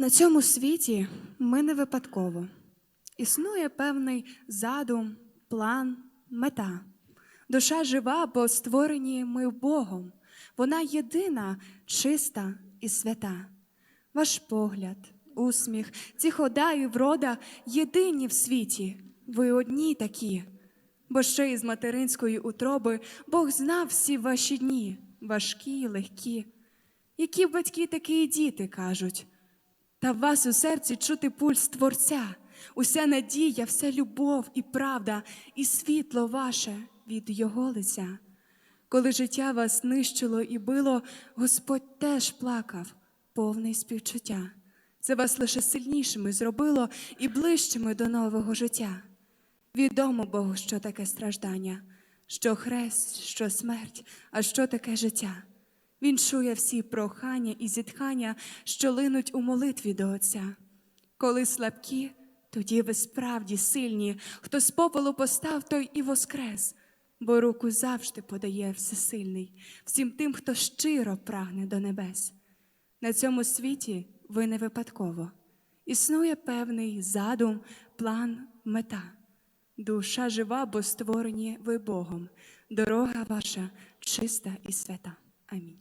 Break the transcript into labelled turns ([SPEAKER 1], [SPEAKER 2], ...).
[SPEAKER 1] На цьому світі ми не випадково. Існує певний задум, план, мета. Душа жива, бо створені ми Богом. Вона єдина, чиста і свята. Ваш погляд, усміх, ці хода і врода єдині в світі. Ви одні такі. Бо ще із материнської утроби Бог знав всі ваші дні, важкі легкі. Які батьки, такі і діти кажуть. Та в вас у серці чути пульс Творця, уся надія, вся любов і правда, і світло ваше від Його лиця. Коли життя вас нищило і било, Господь теж плакав, повний співчуття. Це вас лише сильнішими зробило і ближчими до нового життя. Відомо Богу, що таке страждання, що хрест, що смерть, а що таке життя. Він чує всі прохання і зітхання, що линуть у молитві до Отця. Коли слабкі, тоді ви справді сильні, хто з попелу постав, той і воскрес, бо руку завжди подає всесильний, всім тим, хто щиро прагне до небес. На цьому світі ви не випадково. Існує певний задум, план, мета. Душа жива, бо створені ви Богом. Дорога ваша чиста і свята. Амінь.